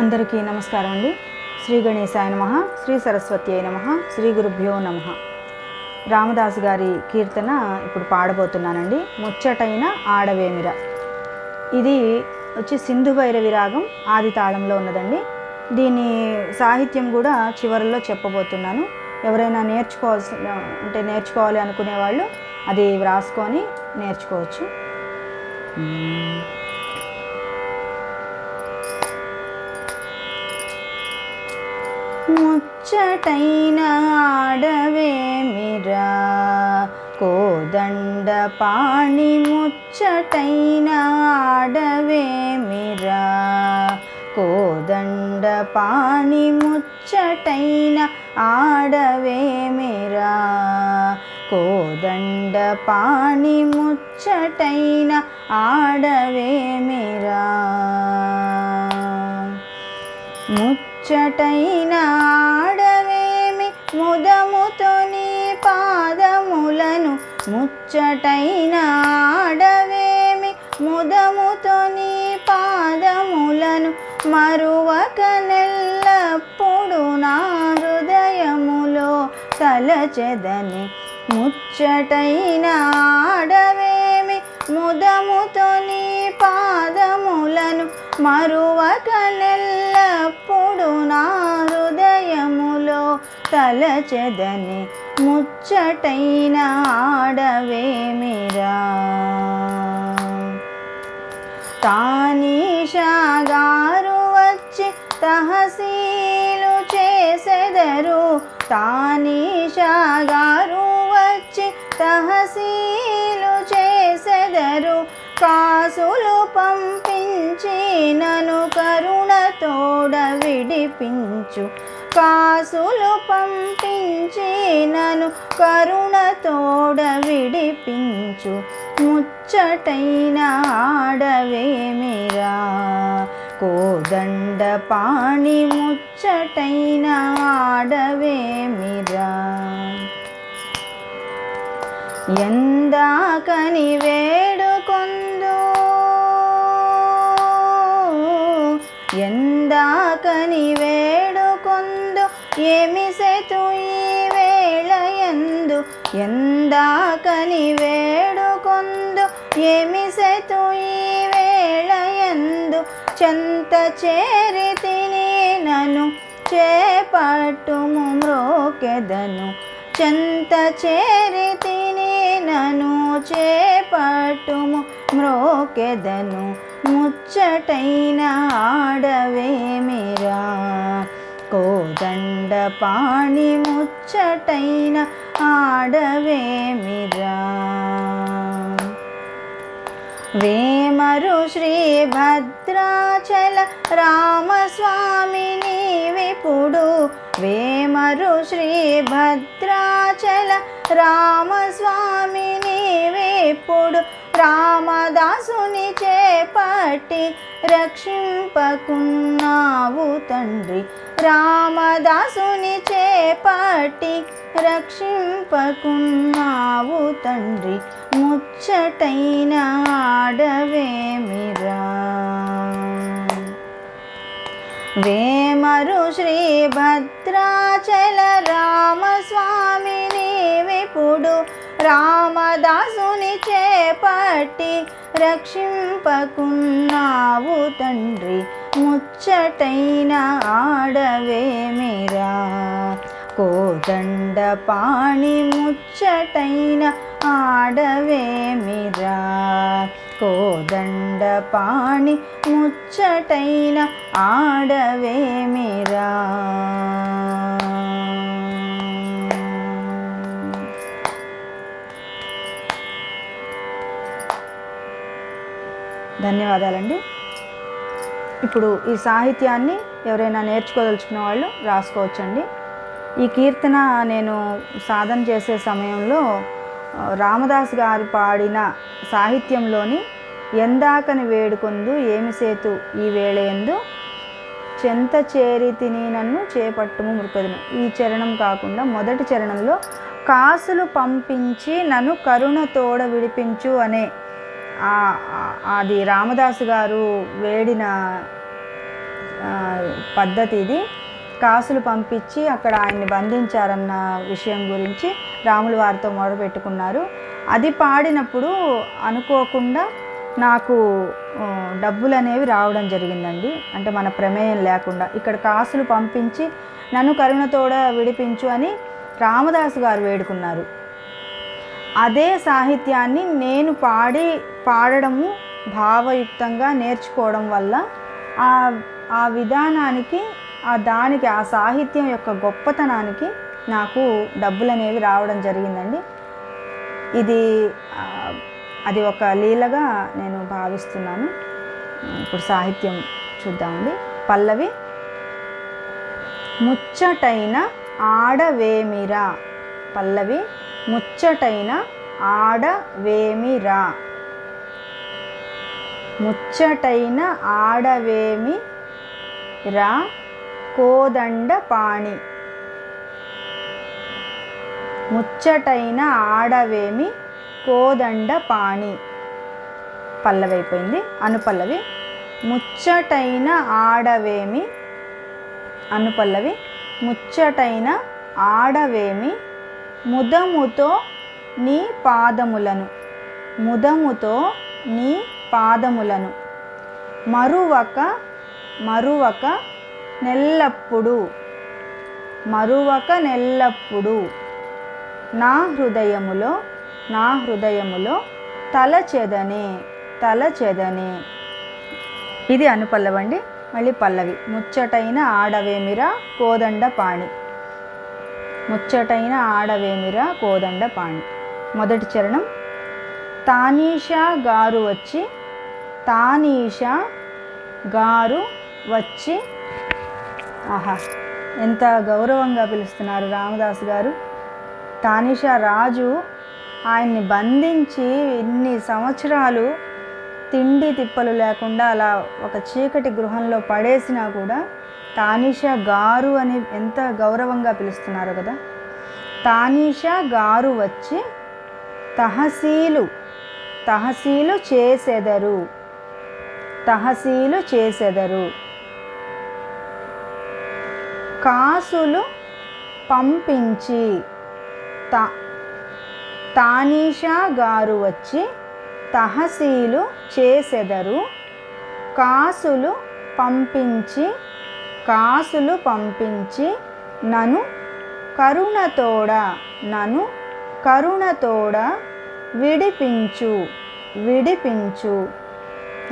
అందరికీ నమస్కారం అండి. శ్రీ గణేశాయ నమ శ్రీ సరస్వతి అయి నమ శ్రీ గురుభ్యో నమ. రామదాస్ గారి కీర్తన ఇప్పుడు పాడబోతున్నానండి. ముచ్చటైన ఆడవేమిర. ఇది వచ్చి సింధు భైరవి రాగం ఆది తాళంలో ఉన్నదండి. దీని సాహిత్యం కూడా చివరిలో చెప్పబోతున్నాను. ఎవరైనా నేర్చుకోవాల్సిన అంటే నేర్చుకోవాలి అనుకునే వాళ్ళు అది వ్రాసుకొని నేర్చుకోవచ్చు. ముచ్చటైన ఆడవేమిరా కోదండ పాణి ముచ్చటైన ఆడవేమిరా కోదండ పాణి ముచ్చటైన ఆడవేమిరా కోదండ పాణి ముచ్చటైన ఆడవేమిరా ముచ్చటైన ఆడవేమి ముదముతో నీ పాదములను ముచ్చటైన ఆడవేమి ముదముతో నీ పాదములను మరువక నెల్లప్పుడు నా హృదయములో తలచెదని ముచ్చటైన ఆడవేమి ముదముతో నీ పాదములను మరువక నెల్లప్పుడు నా హృదయములో తలచెదని ముచ్చటైన ఆడవేమిరా తానీషా గారు వచ్చి తహసీలు చేసెదరు. తానీషా గారు వచ్చి తహసీలు కాసులు పంపించి నను కరుణతోడ విడిపించు. కాసులు పంపించి నను కరుణతోడ విడిపించు. ముచ్చటైన ఆడవేమిరా కోదండ పాణి ముచ్చటైన ఆడవేమిరా ఎందాకని వేడుకొందు వేడుకొందు ఈ వేళ ఎందు? ఎందాకని వేడుకొందు. ఏమి ఈ వేళ ఎందు? చెంత చేరి తిని నను చేపట్టుము మ్రోకెదను. చెంత చేరి తిని నను చేపట్టుము మ్రోకెదను. ముచ్చటైన ఆడవేమిరా కోదండ పాణి ముచ్చటైన ఆడవేమిరా వేమరు శ్రీ భద్రాచల రామస్వామిని విపుడు వేమరు శ్రీ భద్రాచల రామస్వామిని విపుడు రామదాసుని చేపట్టి రక్షింపకున్నావు తండ్రి. రామదాసుని చేపట్టి రక్షింపకున్నావు తండ్రి. ముచ్చటైన ఆడవేమిరా. వేమరు శ్రీ భద్రాచల రామస్వామిని విపుడు రామదాసుని చే చేపట్టి రక్షింపకున్నావు తండ్రి ముచ్చటైన ఆడవేమిరా కోదండ పాణి ముచ్చటైన ఆడవేమిరా కోదండ పాణి ముచ్చటైన ఆడవేమిరా ధన్యవాదాలండి. ఇప్పుడు ఈ సాహిత్యాన్ని ఎవరైనా నేర్చుకోదలుచుకున్న వాళ్ళు రాసుకోవచ్చండి. ఈ కీర్తన నేను సాధన చేసే సమయంలో రామదాస్ గారు పాడిన సాహిత్యంలోని ఎందాకని వేడుకొందు ఏమి సేతు ఈ వేళయందు చెంత చేరి తిని నన్ను చేపట్టుము మృకదును ఈ చరణం కాకుండా మొదటి చరణంలో కాసులు పంపించి నన్ను కరుణ తోడ విడిపించు అనే అది రామదాసు గారు వేడిన పద్ధతి ఇది కాసులు పంపించి అక్కడ ఆయన్ని బంధించారన్న విషయం గురించి రాములు వారితో మొదలుపెట్టుకున్నారు అది పాడినప్పుడు అనుకోకుండా నాకు డబ్బులు అనేవి రావడం జరిగిందండి. అంటే మన ప్రమేయం లేకుండా ఇక్కడ కాసులు పంపించి నన్ను కరుణతోడ విడిపించు అని రామదాసు గారు వేడుకున్నారు. అదే సాహిత్యాన్ని నేను పాడి పాడడము భావయుక్తంగా నేర్చుకోవడం వల్ల ఆ ఆ విధానానికి ఆ దానికి ఆ సాహిత్యం యొక్క గొప్పతనానికి నాకు డబ్బులు అనేవి రావడం జరిగిందండి. ఇది అది ఒక లీలగా నేను భావిస్తున్నాను. ఇప్పుడు సాహిత్యం చూద్దామండి. పల్లవి ముచ్చటైన ఆడవేమిరా? పల్లవి ముచ్చటైన ఆడవేమిరా ముచ్చటైన ఆడవేమి రా కోదండ పాణి. ముచ్చటైన ఆడవేమి కోదండ పాణి. పల్లవి అయిపోయింది అనుపల్లవి. ముచ్చటైన ఆడవేమి అనుపల్లవి. ముచ్చటైన ఆడవేమి ముదముతో నీ పాదములను. ముదముతో నీ పాదములను. మరువక మరువక నెల్లప్పుడు. మరువక నెల్లప్పుడు. నా హృదయములో నా హృదయములో తలచెదనే తలచెదనే. ఇది అనుపల్లవండి మళ్ళీ పల్లవి. ముచ్చటైన ఆడవేమిరా కోదండ పాణి ముచ్చటైన ఆడవేమిరా కోదండ పాణి. మొదటి చరణం తానీషా గారు వచ్చి తానీషా గారు వచ్చి ఆహా ఎంత గౌరవంగా పిలుస్తున్నారు రామదాస్ గారు. తానిషా రాజు ఆయన్ని బంధించి ఇన్ని సంవత్సరాలు తిండి తిప్పలు లేకుండా అలా ఒక చీకటి గృహంలో పడేసినా కూడా తానిషా గారు అని ఎంత గౌరవంగా పిలుస్తున్నారు కదా. తానిషా గారు వచ్చి తహసీలు తహసీలు చేసెదరు తహసీలు చేసెదరు. కాసులు పంపించి తా తానీషా గారు వచ్చి తహసీలు చేసెదరు కాసులు పంపించి కాసులు పంపించి నన్ను కరుణతోడ నన్ను కరుణతోడ విడిపించు విడిపించు.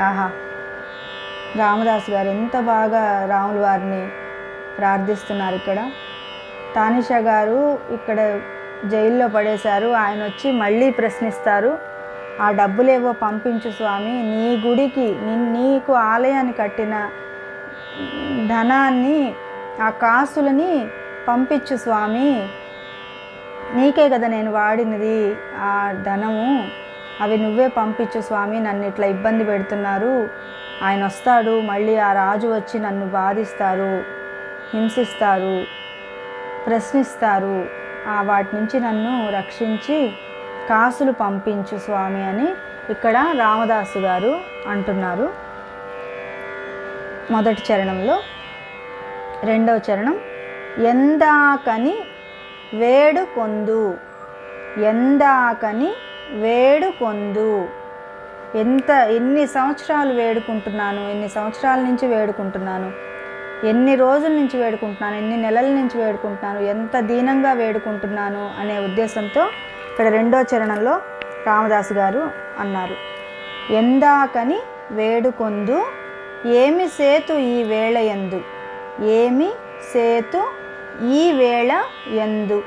ఆహా. రామదాస్ గారు ఎంత బాగా రాముల వారిని ప్రార్థిస్తున్నారు ఇక్కడ. తానిషా గారు ఇక్కడ జైల్లో పడేశారు. ఆయన వచ్చి మళ్ళీ ప్రశ్నిస్తారు. ఆ డబ్బులేవో పంపించు స్వామి నీ గుడికి నీ- నీకు ఆలయాన్ని కట్టిన ధనాన్ని ఆ కాసులని పంపించు స్వామి. నీకే కదా నేను వాడినది. ఆ ధనము అవి నువ్వే పంపించు స్వామి. నన్ను ఇట్లా ఇబ్బంది పెడుతున్నారు. ఆయన వస్తాడు మళ్ళీ ఆ రాజు వచ్చి నన్ను బాధిస్తారు హింసిస్తారు ప్రశ్నిస్తారు. ఆ వాటి నుంచి నన్ను రక్షించి కాసులు పంపించు స్వామి అని ఇక్కడ రామదాసు గారు అంటున్నారు. మొదటి చరణంలో. రెండవ చరణం ఎందాకని వేడుకొందు ఎందాకని వేడుకొందు. ఎంత ఎన్ని సంవత్సరాలు వేడుకుంటున్నాను ఎన్ని సంవత్సరాల నుంచి వేడుకుంటున్నాను ఎన్ని రోజుల నుంచి వేడుకుంటున్నాను ఎన్ని నెలల నుంచి వేడుకుంటున్నాను ఎంత దీనంగా వేడుకుంటున్నాను అనే ఉద్దేశంతో ఇక్కడ రెండో చరణంలో రామదాసు గారు అన్నారు. ఎందాకని వేడుకొందు ఏమి సేతు ఈ వేళ ఎందు ఏమి సేతు ఈ వేళ ఎందు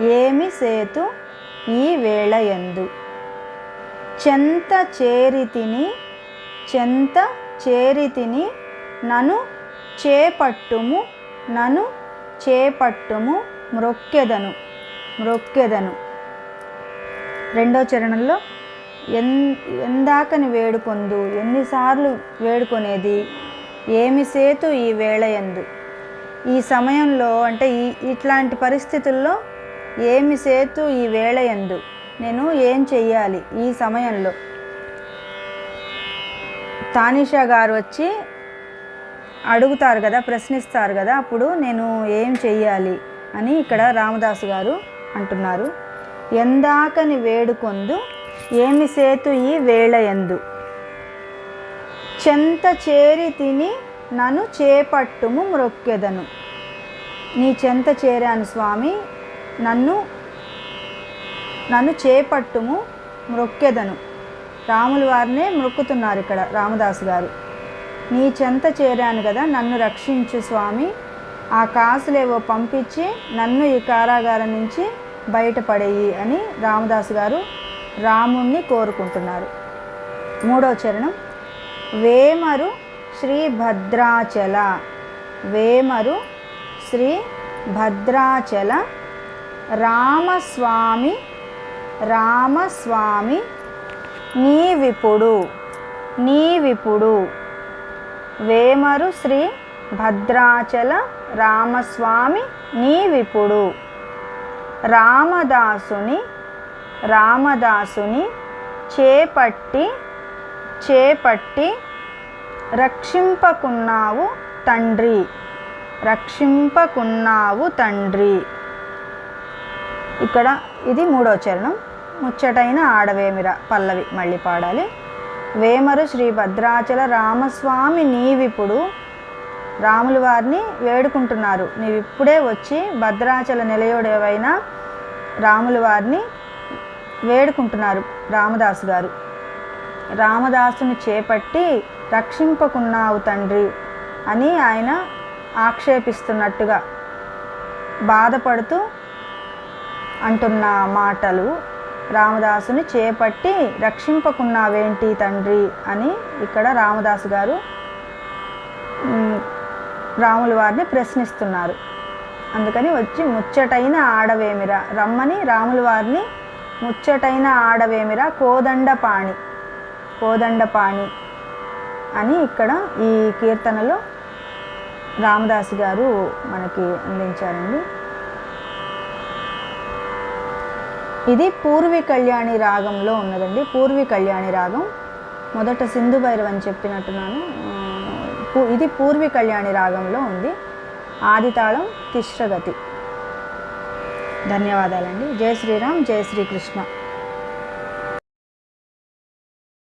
ఏమి సేతు ఈ వేళ ఎందు చెంత చేరితిని చెంత చేరితిని నను చేపట్టుము నను చేపట్టుము మ్రొక్కెదను మ్రొక్కెదను. రెండో చరణంలో ఎన్ ఎందాకని వేడుకొందు ఎన్నిసార్లు వేడుకొనేది? ఏమి సేతు ఈ వేళ ఎందు? ఈ సమయంలో అంటే ఈ ఇట్లాంటి పరిస్థితుల్లో ఏమి సేతు ఈ వేళ ఎందు? నేను ఏం చెయ్యాలి ఈ సమయంలో? తానిషా గారు వచ్చి అడుగుతారు కదా ప్రశ్నిస్తారు కదా అప్పుడు నేను ఏం చెయ్యాలి అని ఇక్కడ రామదాసు గారు అంటున్నారు. ఎందాకని వేడుకొందు ఏమి సేతు ఈ వేళ ఎందు చెంత చేరి తిని నన్ను చేపట్టుము మ్రొక్కెదను. నీ చెంత చేరాను స్వామి నన్ను నన్ను చేపట్టుము మ్రొక్కెదను. రాముల వారినే మొక్కుతున్నారు ఇక్కడ రామదాసు గారు. నీ చెంత చేరాను కదా నన్ను రక్షించు స్వామి. ఆ కాసులేవో పంపించి నన్ను ఈ కారాగారం నుంచి బయటపడేయి అని రామదాసు గారు రాముణ్ణి కోరుకుంటున్నారు. మూడో చరణం. వేమరు శ్రీ భద్రాచల. వేమరు శ్రీ భద్రాచల. రామస్వామి రామస్వామి నీవిపుడు నీవిపుడు. వేమరు శ్రీ భద్రాచల రామస్వామి నీవిపుడు. రామదాసుని రామదాసుని చేపట్టి చేపట్టి రక్షింపకున్నావు తండ్రి. రక్షింపకున్నావు తండ్రి. ఇక్కడ ఇది మూడో చరణం. ముచ్చటైన ఆడవేమిర పల్లవి మళ్ళీ పాడాలి. వేమరు శ్రీ భద్రాచల రామస్వామి నీవిప్పుడు రాములు వారిని వేడుకుంటున్నారు. నీవిప్పుడే వచ్చి భద్రాచల నిలయుడేవైనా రాములు వారిని వేడుకుంటున్నారు రామదాసు గారు. రామదాసుని చేపట్టి రక్షింపకున్నావు తండ్రి అని ఆయన ఆక్షేపిస్తున్నట్టుగా బాధపడుతూ అంటున్న మాటలు రామదాసుని చేపట్టి రక్షింపకున్నావేంటి తండ్రి అని ఇక్కడ రామదాసు గారు రాముల వారిని ప్రశ్నిస్తున్నారు. అందుకని వచ్చి ముచ్చటైన ఆడవేమిరా రమ్మని రాముల వారిని ముచ్చటైన ఆడవేమిరా? కోదండపాణి. కోదండపాణి అని ఇక్కడ ఈ కీర్తనలో రామదాస్ గారు మనకి అందించారండి. ఇది పూర్వి కళ్యాణి రాగంలో ఉన్నదండి. పూర్వి కళ్యాణి రాగం. మొదట సింధు భైరవ్ అని చెప్పినట్టున్నాను ఇది పూర్వి కళ్యాణి రాగంలో ఉంది. ఆదితాళం తిశ్రగతి. ధన్యవాదాలండి. జై శ్రీరామ్ జై శ్రీకృష్ణ.